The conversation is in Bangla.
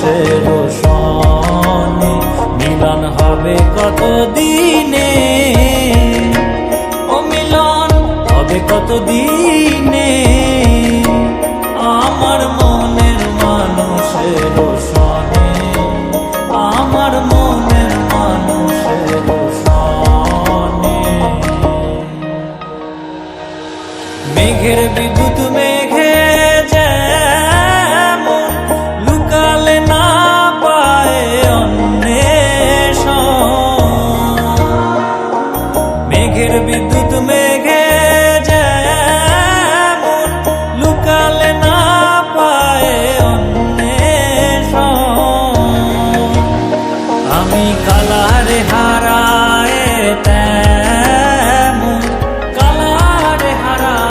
মানুষের সনে মিলন হবে কত দিনে ও মিলন হবে কত দিনে আমার মনের মানুষের সনে আমার মনের মানুষের সনে মেঘের বিদ্যুৎ মে